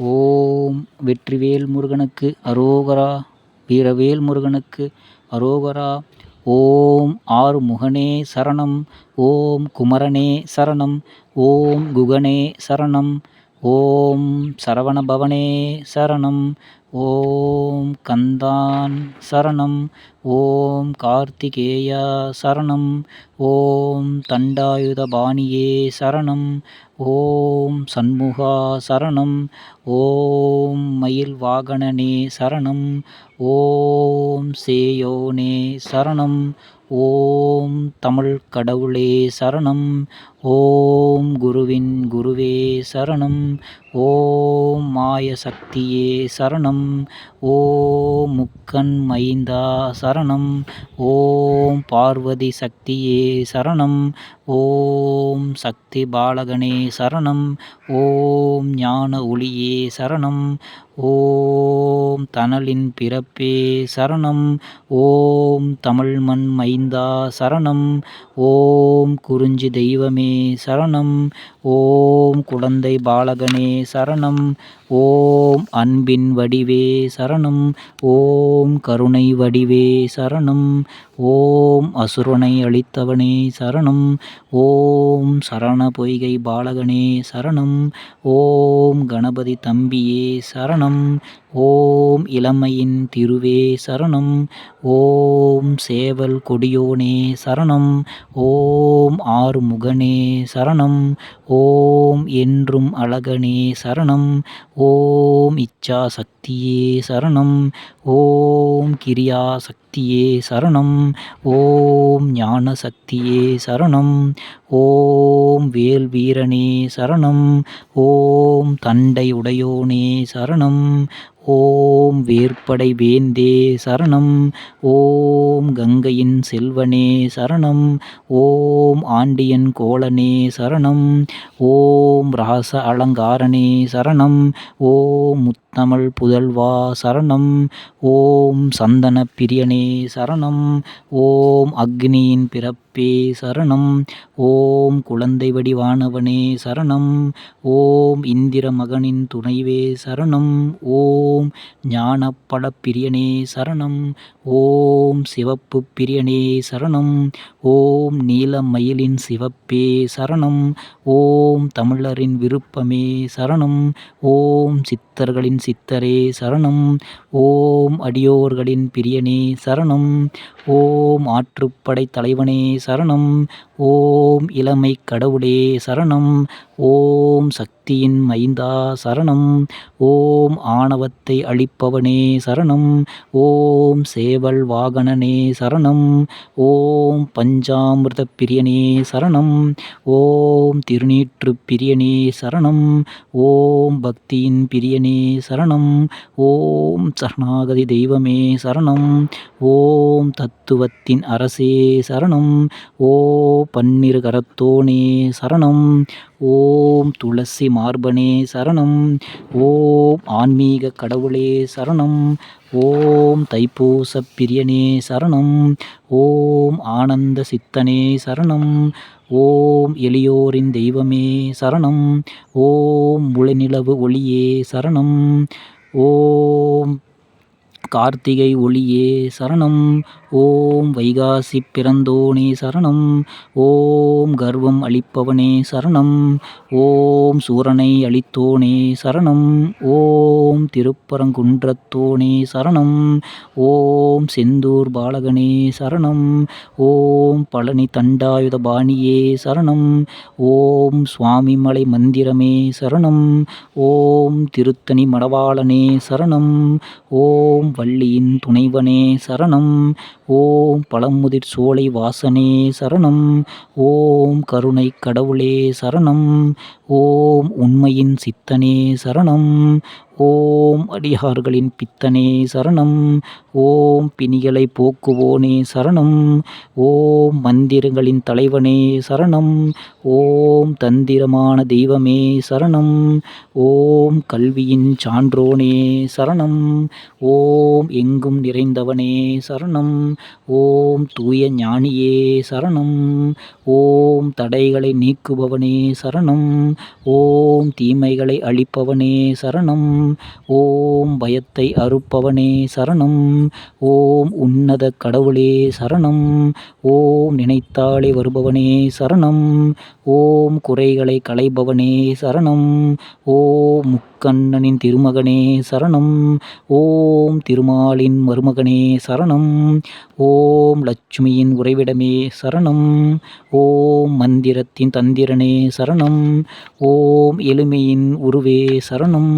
ஓம் வெற்றிவேல் முருகனுக்கு அரோகரா வீரவேல் முருகனுக்கு அரோகரா. ஓம் ஆறுமுகனே சரணம் ஓம் குமரனே சரணம் ஓம் குகனே சரணம் ஓம் சரவணபவனே சரணம் ஓம் கந்தான் சரணம் ஓம் கார்த்திகேயா சரணம் ஓம் தண்டாயுதபாணியே சரணம் ஓம் சண்முகா சரணம் ஓம் மயில் வாகனனே சரணம் ஓம் சேயோனே சரணம் ஓம் தமிழ் கடவுளே சரணம் ஓம் குருவின் குருவே சரணம். ஓம் மாய சக்தியே சரணம். ஓம் முக்கன் மைந்தா சரணம். ஓம் பார்வதி சக்தியே சரணம். ஓம் சக்தி பாலகனே சரணம். ஓம் ஞான ஒளியே சரணம். ஓம் தனலின் பிறப்பே சரணம். ஓம் தமிழ்மண் மைந்தா சரணம். ஓம் குறிஞ்சி தெய்வமே சரணம். ஓம் குழந்தை பாலகனே சரணம். ஓம் அன்பின் வடிவே சரணம். ஓம் கருணை வடிவே சரணம். ஓம் அசுரனை அளித்தவனே சரணம். ஓம் சரண பொய்கை பாலகனே சரணம். ஓம் கணபதி தம்பியே சரணம். ஓம் இளமையின் திருவே சரணம். ஓம் சேவல் கொடியோனே சரணம். ஓம் ஆறுமுகனே சரணம். ஓம் என்றும் அழகனே சரணம். ஓம் இச்சா சக்தியே சரணம். ஓம் கிரியா சக்தியே சரணம். ஓம் ஞான சக்தியே சரணம். ஓம் வேல் வீரனே சரணம். ஓம் தண்டை உடையோனே சரணம். ஓம் வேற்படை வேந்தே சரணம். ஓம் கங்கையின் செல்வனே சரணம். ஓம் ஆண்டியன் கோலனே சரணம். ஓம் ராச அலங்காரனே சரணம். ஓம் தமிழ் புதல்வா சரணம். ஓம் சந்தன பிரியனே சரணம். ஓம் அக்னியின் பிறப்பே சரணம். ஓம் குழந்தை வடிவானவனே சரணம். ஓம் இந்திர மகனின் துணைவே சரணம். ஓம் ஞானப்பட பிரியனே சரணம். ஓம் சிவப்பு பிரியனே சரணம். ஓம் நீல மயிலின் சிவப்பே சரணம். ஓம் தமிழரின் விருப்பமே சரணம். ஓம் சித்தர்களின் சித்தரே சரணம். ஓம் அடியோர்களின் பிரியனே சரணம். ஓம் ஆற்றுப்படை தலைவனே சரணம். ஓம் இளமை கடவுளே சரணம் ஓம் சக்தியின் மைந்தா சரணம் ஓம் ஆணவத்தை அழிப்பவனே சரணம் ஓம் சேவல் வாகனனே சரணம் ஓம் பஞ்சாமிர்த பிரியனே சரணம் ஓம் திருநீற்று பிரியனே சரணம் ஓம் பக்தியின் பிரியனே சரணம் ஓம் சரணாகதி தெய்வமே சரணம் ஓம் தத்துவத்தின் அரசே சரணம் ஓம் பன்னிரு கரத்தோனே சரணம். ஓம் துளசி மார்பனே சரணம். ஓம் ஆன்மீக கடவுளே சரணம். ஓம் தைப்பூச பிரியனே சரணம். ஓம் ஆனந்த சித்தனே சரணம். ஓம் எளியோரின் தெய்வமே சரணம். ஓம் முழுநிலவு ஒளியே சரணம். ஓம் கார்த்திகை ஒளியே சரணம். ஓம் வைகாசி பிறந்தோனே சரணம். ஓம் கர்வம் அளிப்பவனே சரணம். ஓம் சூரனை அளித்தோனே சரணம். ஓம் திருப்பரங்குன்றத்தோனே சரணம். ஓம் செந்தூர் பாலகனே சரணம். ஓம் பழனி தண்டாயுத பாணியே சரணம். ஓம் சுவாமிமலை மந்திரமே சரணம். ஓம் திருத்தணி மணவாளனே சரணம். ஓம் பள்ளியின் துணைவனே சரணம். ஓம் பழமுதிர் சோலை வாசனே சரணம். ஓம் கருணை கடவுளே சரணம். ஓம் உண்மையின் சித்தனே சரணம். ஓம் அடியார்களின் பித்தனே சரணம். ஓம் பிணிகளை போக்குவோனே சரணம். ஓம் மந்திரங்களின் தலைவனே சரணம். ஓம் தந்திரமான தெய்வமே சரணம். ஓம் கல்வியின் சான்றோனே சரணம். ஓம் எங்கும் நிறைந்தவனே சரணம். ஓம் தூய ஞானியே சரணம். ஓம் தடைகளை நீக்குபவனே சரணம். ஓம் தீமைகளை அழிப்பவனே சரணம். ஓம் பயத்தை அறுப்பவனே சரணம். ஓம் உன்னத கடவுளே சரணம். ஓம் நினைத்தாலே வருபவனே சரணம். ஓம் குறைகளை களைபவனே சரணம். ஓம் கண்ணனின் திருமகனே சரணம். ஓம் திருமாலின் மருமகனே சரணம். ஓம் லட்சுமியின் உறைவிடமே சரணம். ஓம் மந்திரத்தின் தந்திரனே சரணம். ஓம் எளிமையின் உருவே சரணம்.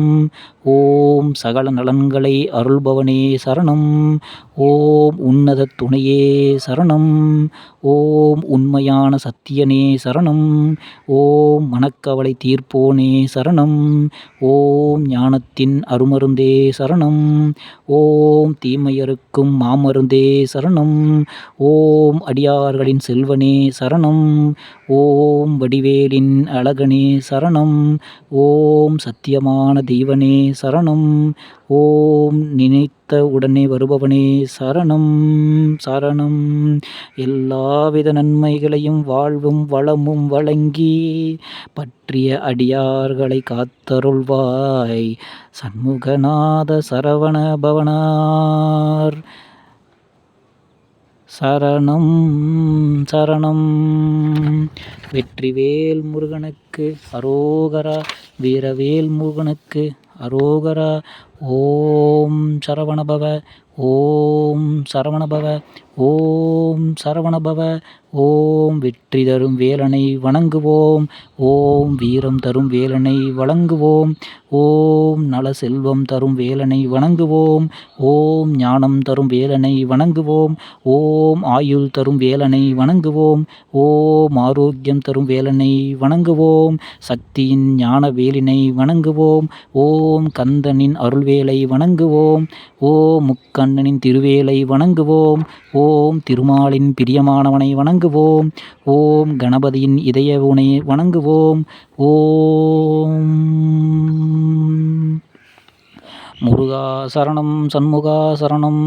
ஓம் சகல நலன்களை அருள்பவனே சரணம். ஓம் உன்னத துணையே சரணம். ஓம் உண்மையான சத்தியனே சரணம். ஓம் மனக்கவலை தீர்ப்போனே சரணம். ஓம் ஞானத்தின் அருமருந்தே சரணம். ஓம் தீமையருக்கும் மாமருந்தே சரணம். ஓம் அடியார்களின் செல்வனே சரணம். ஓம் வடிவேலின் அழகனே சரணம். ஓம் சத்தியமான தெய்வனே சரணம். ஓம் நினைத்த உடனே வருபவனே சரணம் சரணம். எல்லாவித நன்மைகளையும் வாழ்வும் வளமும் வழங்கி பற்றிய அடியார்களை காத்தருள்வாய். சண்முகநாத சரவண பவனார். சரணம் சரணம். வெற்றிவேல் முருகனுக்கு அரோகரா வீரவேல் முருகனுக்கு அரோகரா ஓம் சரவணபவ ஓம் சரவணபவ ஓம் சரவணபவ ஓம் வெற்றி தரும் வேலனை வணங்குவோம் ஓம் வீரம் தரும் வேலனை வழங்குவோம் ஓம் நல செல்வம் தரும் வேலனை வணங்குவோம் ஓம் ஞானம் தரும் வேலனை வணங்குவோம் ஓம் ஆயுள் தரும் வேலனை வணங்குவோம் ஓம் ஆரோக்கியம் தரும் வேலனை வணங்குவோம் சக்தியின் ஞான வேலினை வணங்குவோம் ஓம் கந்தனின் அருள்வேலை வணங்குவோம் ஓம் முக்கண்ணனின் திருவேலை வணங்குவோம் ஓம் திருமாலின் பிரியமானவனை வணங்குவோம். ஓம் கணபதியின் இதயவுனை வணங்குவோம். ஓம் முருகா சரணம் சண்முகா சரணம்.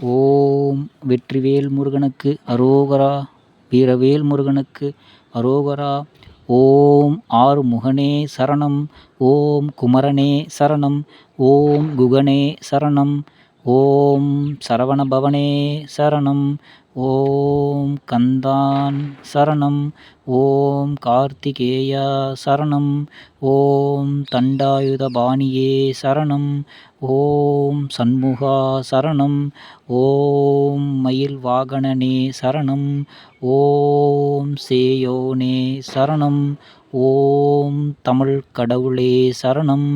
ஓம் வெற்றிவேல் முருகனுக்கு அரோகரா வீரவேல் முருகனுக்கு அரோகரா. ஓம் ஆறுமுகனே சரணம். ஓம் குமரனே சரணம். ஓம் குகனே சரணம். ஓம் சரவணபவனே சரணம். ஓம் கந்தான் சரணம் ஓம் கார்த்திகேயா சரணம் ஓம் தண்டாயுதபாணியே சரணம் ஓம் சண்முகா சரணம் ஓம் மயில் வாகனனே சரணம் ஓம் சேயோனே சரணம் ஓம் தமிழ் கடவுளே சரணம்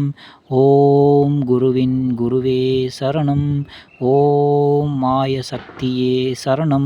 ஓம் குருவின் குருவே சரணம் ஓம் மாய சக்தியே சரணம்.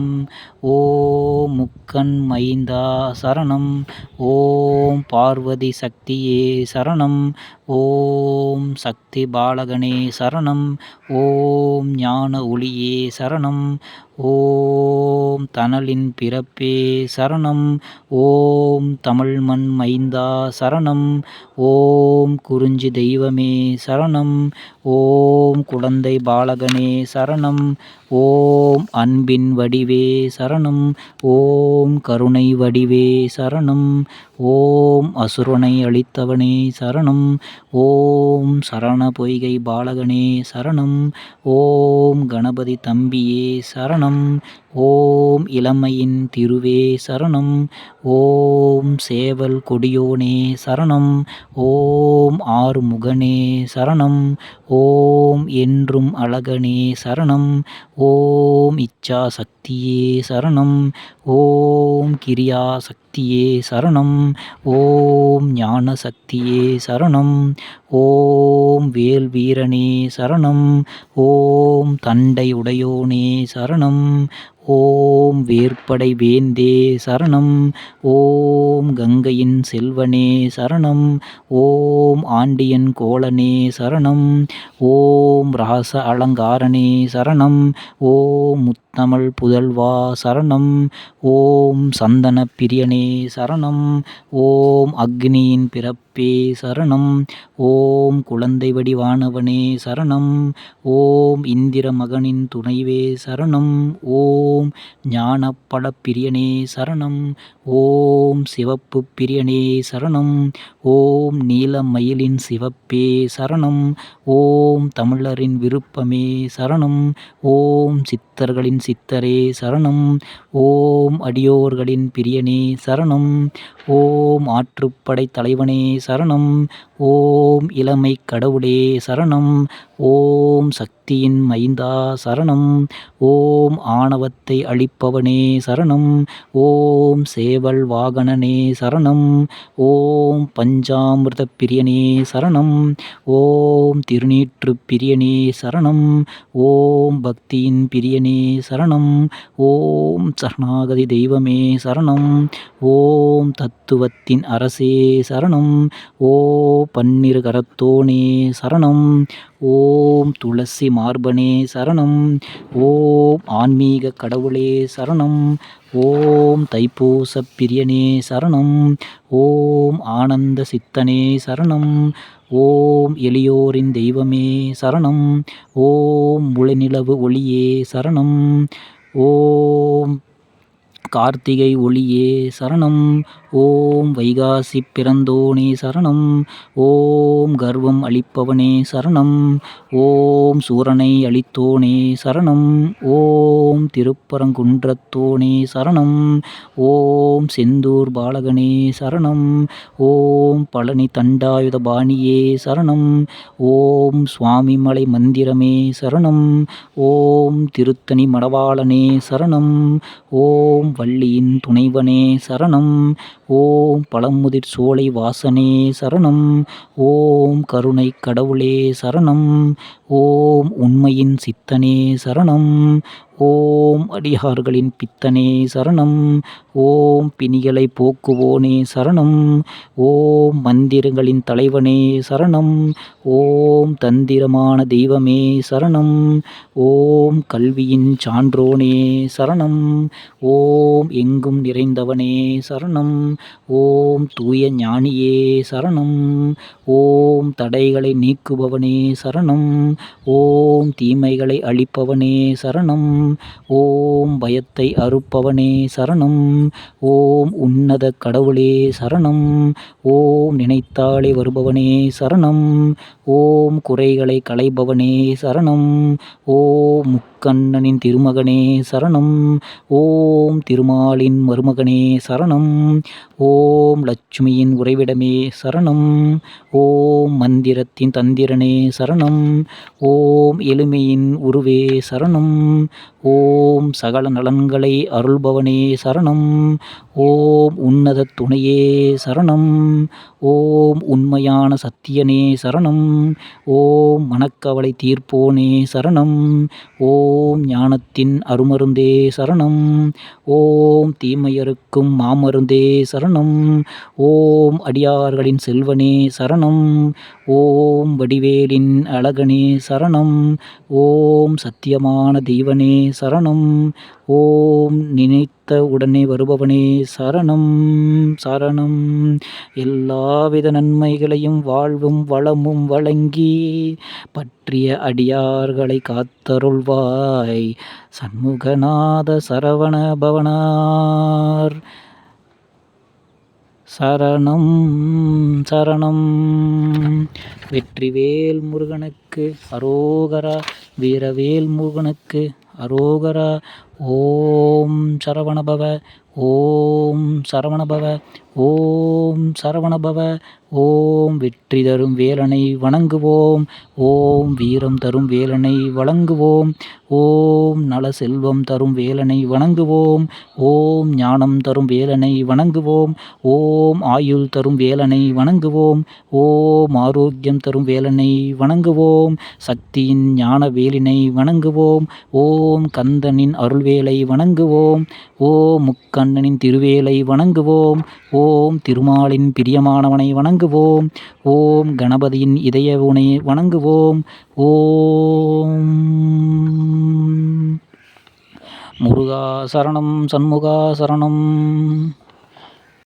ஓம் முக்கன் மைந்தா சரணம். ஓம் பார்வதி சக்தியே சரணம். ஓம் சக்தி பாலகனே சரணம். ஓம் ஞான ஒளியே சரணம். ஓம் தனலின் பிறப்பே சரணம். ஓம் தமிழ்மண் மைந்தா சரணம். ஓம் குறிஞ்சி தெய்வமே சரணம். ஓம் குழந்தை பாலகனே சரணம். ஓம் அன்பின் வடிவே சரணம். ஓம் கருணை வடிவே சரணம். ஓம் அசுரனை அளித்தவனே சரணம். ஓம் சரண பொய்கை பாலகனே சரணம். ஓம் கணபதி தம்பியே சரணம். ஓம் இளமையின் திருவே சரணம். ஓம் சேவல் கொடியோனே சரணம். ஓம் ஆறுமுகனே சரணம். ஓம் என்றும் அழகனே சரணம். ஓம் இச்சா சக்தியே சரணம். ஓம் கிரியா சக்தியே சரணம். ஓம் ஞான சக்தியே சரணம். ஓம் வேல் வீரனே சரணம். ஓம் தண்டை உடையோனே சரணம். ஓம் வேற்படை வேந்தே சரணம். ஓம் கங்கையின் செல்வனே சரணம். ஓம் ஆண்டியன் கோளனே சரணம். ஓம் ராச அலங்காரனே சரணம். ஓம் முத்தமிழ் புதல்வா சரணம். ஓம் சந்தன பிரியனே சரணம். ஓம் அக்னியின் பிறப்பு சிவப்பே சரணம். ஓம் குழந்தை வடிவானவனே சரணம். ஓம் இந்திர மகனின் துணைவே சரணம். ஓம் ஞானப்பட பிரியனே சரணம். ஓம் சிவப்பு பிரியனே சரணம். ஓம் நீல மயிலின் சிவப்பே சரணம். ஓம் தமிழரின் விருப்பமே சரணம். ஓம் சித்தர்களின் சித்தரே சரணம். ஓம் அடியோர்களின் பிரியனே சரணம். ஓம் ஆற்றுப்படை தலைவனே சரணம். ஓம் இளமை கடவுளே சரணம். ஓம் சக்தியின் மைந்தா சரணம். ஓம் ஆணவத்தை அழிப்பவனே சரணம். ஓம் சேவல் வாகனனே சரணம். ஓம் பஞ்சாமிர்த பிரியனே சரணம். ஓம் திருநீற்று பிரியனே சரணம். ஓம் பக்தியின் பிரியனே சரணம். ஓம் சரணாகதி தெய்வமே சரணம். ஓம் தத்துவத்தின் அரசே சரணம். ஓ பன்னிரு கரத்தோனே சரணம். ஓம் துளசி மார்பனே சரணம். ஓம் ஆன்மீக கடவுளே சரணம். ஓம் தைப்பூச பிரியனே சரணம். ஓம் ஆனந்த சித்தனே சரணம். ஓம் எளியோரின் தெய்வமே சரணம். ஓம் முழுநிலவு ஒளியே சரணம். ஓம் கார்த்திகை ஒளியே சரணம். ஓம் வைகாசி பிறந்தோனே சரணம். ஓம் கர்வம் அளிப்பவனே சரணம். ஓம் சூரனை அளித்தோனே சரணம். ஓம் திருப்பரங்குன்றத்தோனே சரணம். ஓம் செந்தூர் பாலகனே சரணம். ஓம் பழனி தண்டாயுத பாணியே சரணம். ஓம் சுவாமிமலை மந்திரமே சரணம். ஓம் திருத்தணி மடவாளனே சரணம். ஓம் வள்ளியின் துணைவனே சரணம். ஓம் பழமுதிர் சோலை வாசனே சரணம். ஓம் கருணை கடவுளே சரணம். ஓம் உண்மையின் சித்தனே சரணம். ஓம் அடியார்களின் பித்தனே சரணம். ஓம் பிணிகளை போக்குவோனே சரணம். ஓம் மந்திரங்களின் தலைவனே சரணம். ஓம் தந்திரமான தெய்வமே சரணம். ஓம் கல்வியின் சான்றோனே சரணம். ஓம் எங்கும் நிறைந்தவனே சரணம். ஓம் தூய ஞானியே சரணம். ஓம் தடைகளை நீக்குபவனே சரணம். ஓம் தீமைகளை அழிப்பவனே சரணம். ஓம் பயத்தை அறுப்பவனே சரணம். ஓம் உன்னத கடவுளே சரணம். ஓம் நினைத்தாலே வருபவனே சரணம். ஓம் குறைகளை களைபவனே சரணம். ஓம் கண்ணனின் திருமகனே சரணம். ஓம் திருமாலின் மருமகனே சரணம். ஓம் லட்சுமியின் உறைவிடமே சரணம். ஓம் மந்திரத்தின் தந்திரனே சரணம். ஓம் எளிமையின் உருவே சரணம். ஓம் சகல நலன்களை அருள்பவனே சரணம். ஓம் உன்னத துணையே சரணம். ஓம் உண்மையான சத்தியனே சரணம். ஓம் மனக்கவலை தீர்ப்போனே சரணம். ஓம் ஓம் ஞானத்தின் அருமருந்தே சரணம். ஓம் தீமையருக்கும் மாமருந்தே சரணம். ஓம் அடியார்களின் செல்வனே சரணம். ஓம் வடிவேலின் அழகனே சரணம். ஓம் சத்தியமான தெய்வனே சரணம். ஓம் நினைத்த உடனே வருபவனே சரணம் சரணம். எல்லாவித நன்மைகளையும் வாழ்வும் வளமும் வழங்கி பற்றிய அடியார்களை காத்தருள்வாய். சண்முகநாத சரவண பவனார். சரணம் சரணம். வெற்றிவேல் முருகனுக்கு அரோகரா வீரவேல் முருகனுக்கு அரோகரா ஓம் சரவணபவ ஓம் சரவணபவ ஓம் சரவணபவ ஓம் வெற்றி தரும் வேலனை வணங்குவோம் ஓம் வீரம் தரும் வேலனை வழங்குவோம் ஓம் நல செல்வம் தரும் வேலனை வணங்குவோம் ஓம் ஞானம் தரும் வேலனை வணங்குவோம் ஓம் ஆயுள் தரும் வேலனை வணங்குவோம் ஓம் ஆரோக்கியம் தரும் வேலனை வணங்குவோம் சக்தியின் ஞான வேலினை வணங்குவோம் ஓம் கந்தனின் அருள் திருவேலை வணங்குவோம். ஓம் முக்கண்ணனின் திருவேலை வணங்குவோம். ஓம் திருமாலின் பிரியமானவனை வணங்குவோம். ஓம் கணபதியின் இதயவுனை வணங்குவோம். ஓம் முருகா சரணம் சண்முகா சரணம்